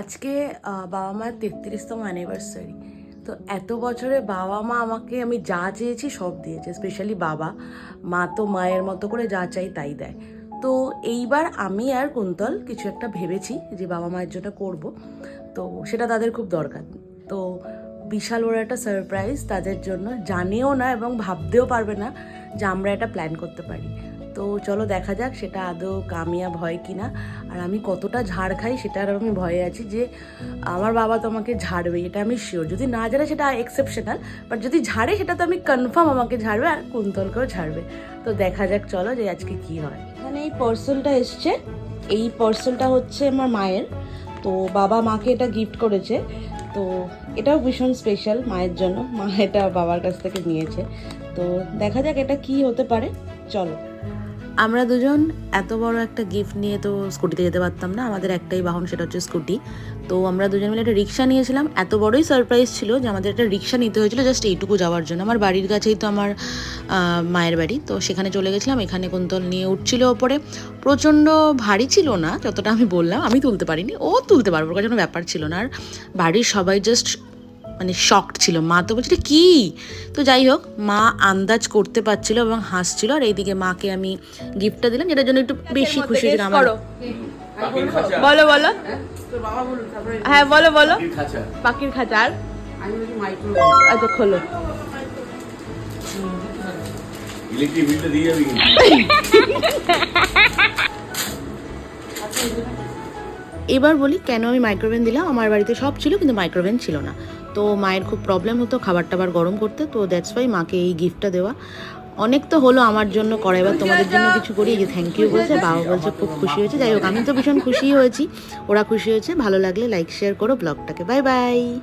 আজকে বাবা মার তেত্রিশতম অ্যানিভার্সারি তো এত বছরে বাবা মা আমাকে, আমি যা চেয়েছি সব দিয়েছে স্পেশালি বাবা। মা তো মায়ের মতো করে যা চাই তাই দেয়। তো এইবার আমি আর কুন্তল কিছু একটা ভেবেছি যে বাবা মায়ের জন্য করব। তো সেটা তাদের খুব দরকার। তো বিশাল বড় একটা সারপ্রাইজ তাদের জন্য। জানেও না এবং ভাবতেও পারবে না যে আমরা এটা প্ল্যান করতে পারি। তো চলো দেখা যাক সেটা আদৌ কামিয়াব হয় কি না আর আমি কতটা ঝাড় খাই সেটার আমি ভয়ে আছি যে আমার বাবা তো আমাকে ঝাড়বে এটা আমি শিওর যদি না ঝাড়ে সেটা এক্সেপশনাল বাট যদি ঝাড়ে সেটা তো আমি কনফার্ম আমাকে ঝাড়বে আর কুন্তলকেও ঝাড়বে। তো দেখা যাক, চলো যে আজকে কি হয়। এখানে এই পার্সেলটা এসছে। এই পার্সেলটা হচ্ছে আমার মায়ের। তো বাবা মাকে এটা গিফট করেছে। তো এটাও ভীষণ স্পেশাল মায়ের জন্য। মা এটা বাবার কাছ থেকে নিয়েছে। তো দেখা যাক এটা কি হতে পারে। চলো। আমরা দুজন এত বড় একটা গিফট নিয়ে তো স্কুটিতে যেতে পারতাম না। আমাদের একটাই বাহন, সেটা হচ্ছে স্কুটি তো আমরা দুজন মিলে একটা রিক্সা নিয়েছিলাম। এত বড়ই সারপ্রাইজ ছিল যে আমাদের একটা রিক্সা নিতে হয়েছিল জাস্ট এইটুকু যাওয়ার জন্য। আমার বাড়ির কাছেই তো আমার মায়ের বাড়ি। তো সেখানে চলে গেছিলাম। এখানে কুন্তল নিয়ে উঠছিল ওপরে। প্রচণ্ড ভারী ছিল না, যতটা আমি বললাম। আমি তুলতে পারিনি। ও তুলতে পারব কোনো ব্যাপার ছিল না। আর বাড়ির সবাই জাস্ট মানে শকড ছিল। মা তো বলছিল কি? তো যাই হোক মা আন্দাজ করতে পারছিল এবং হাসছিল। আর এইদিকে মাকে আমি গিফটটা দিলাম যেটার জন্য একটু বেশি খুশি হয়েছিল আমার। বলো বলো। হ্যাঁ বলো বলো। পাখির খাঁচা। পাখির খাঁচার আচ্ছা খোলো। ইলেকট্রিক বিলটা দিয়ে যাবি কিন্তু। এবার বলি কেন আমি মাইক্রোওভেন দিলাম? আমার বাড়িতে সব ছিল, কিন্তু মাইক্রোওভেন ছিল না। তো মায়ের খুব প্রবলেম হতো খাবার টাবার গরম করতে, তো দ্যাটস ওয়াই মাকে এই গিফটটা দেওয়া। অনেক তো হলো আমার জন্য করে এবার তোমাদের জন্য কিছু করি, এই যে থ্যাংক ইউ বলছে, বাবা বলছে খুব খুশি হয়েছে। যাই হোক, আমি তো ভীষণ খুশি হয়েছি, ওরা খুশি হয়েছে। ভালো লাগলে লাইক শেয়ার করো ব্লগটাকে বাই বাই